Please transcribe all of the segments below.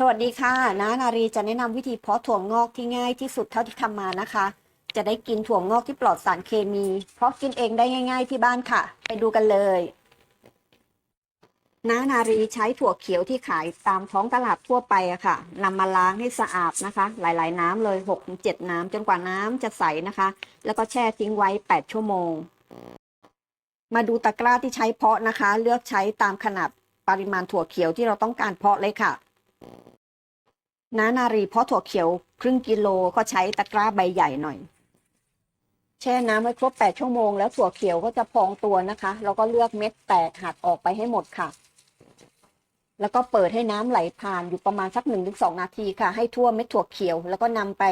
สวัสดีค่ะนานารีจะแนะนำวิธีเพาะถั่วงอกที่ง่ายที่สุดเท่าที่ทำมานะคะ จะได้กินถั่วงอกที่ปลอดสารเคมี เพาะกินเองได้ง่าย ๆ ที่บ้านค่ะ ไปดูกันเลยน้านารีใช้ถั่วเขียวที่ขายตามท้องตลาดทั่วไปอะค่ะนำมาล้างให้สะอาดนะคะ หลายๆ น้ำเลย6-7น้ำจนกว่าน้ำจะใสนะคะ แล้วก็แช่ทิ้งไว้ 8 ชั่วโมง มาดูตะกร้าที่ใช้เพาะนะคะ เลือกใช้ตามขนาดปริมาณถั่วเขียวที่เราต้องการเพาะเลยค่ะ น้านารีเพาะถั่วเขียวครึ่งกิโลก็ใช้ตะกร้าใบใหญ่หน่อย แช่น้ำไว้ครบ 8 ชั่วโมงแล้วถั่วเขียวก็จะพองตัวนะคะ แล้วก็เลือกเม็ดแตกหักออกไปให้หมดค่ะ แล้วก็เปิดให้น้ำไหลผ่านอยู่ประมาณสักหนึ่งถึงสองนาทีค่ะ ให้ทั่วเม็ดถั่วเขียว แล้วก็นำไป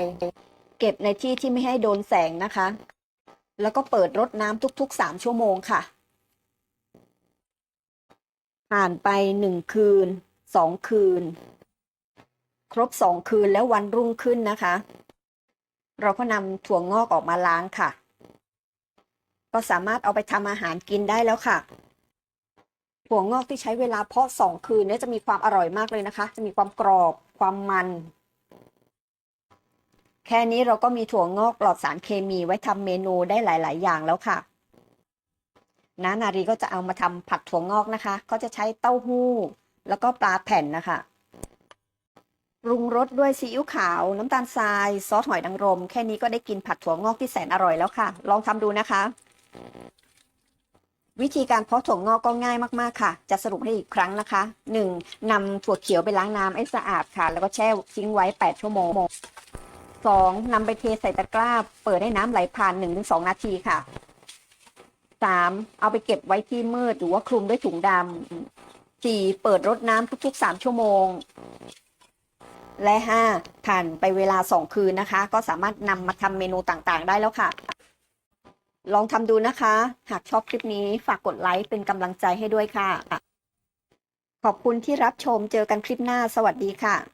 เก็บในที่ที่ไม่ให้โดนแสงนะคะ แล้วก็เปิดรดน้ำทุกๆสามชั่วโมงค่ะ ผ่านไปหนึ่งคืนสองคืน ครบสองคืนแล้ววันรุ่งขึ้นนะคะ เราก็นำถั่วงอกออกมาล้างค่ะ ก็สามารถเอาไปทำอาหารกินได้แล้วค่ะ ถั่วงอกที่ใช้เวลาเพาะสองคืนเนี่ยจะมีความอร่อยมากเลยนะคะ จะมีความกรอบ ความมัน แค่นี้เราก็มีถั่วงอกปลอดสารเคมีไว้ทำเมนูได้หลาย ๆ อย่างแล้วค่ะน้านารีก็จะเอามาทำผัดถั่วงอกนะคะ ก็จะใช้เต้าหู้ แล้วก็ปลาแผ่นนะคะ ปรุงรสด้วยซีอิ๊วขาว น้ำตาลทราย ซอสหอยนางรม แค่นี้ก็ได้กินผัดถั่วงอกที่แสนอร่อยแล้วค่ะ ลองทำดูนะคะ วิธีการเพาะถั่วงอกก็ง่ายมากๆค่ะ จะสรุปให้อีกครั้งนะคะ 1. นำถั่วเขียวไปล้างน้ำให้สะอาดค่ะ แล้วก็แช่ทิ้งไว้ 8 ชั่วโมง 2. นำไปเทใส่ตะกร้า เปิดให้น้ำไหลผ่าน 1-2 นาทีค่ะ 3. เอาไปเก็บไว้ที่มืดหรือว่าคลุมด้วยถุงดำ 4. เปิดรดน้ำทุกๆ 3 ชั่วโมง และ 5. ผ่านไปเวลา 2 คืนนะคะ ก็สามารถนำมาทำเมนูต่างๆ ได้แล้วค่ะ ลองทำดูนะคะ หากชอบคลิปนี้ฝากกดไลค์เป็นกำลังใจให้ด้วยค่ะ ขอบคุณที่รับชมเจอกันคลิปหน้าสวัสดีค่ะ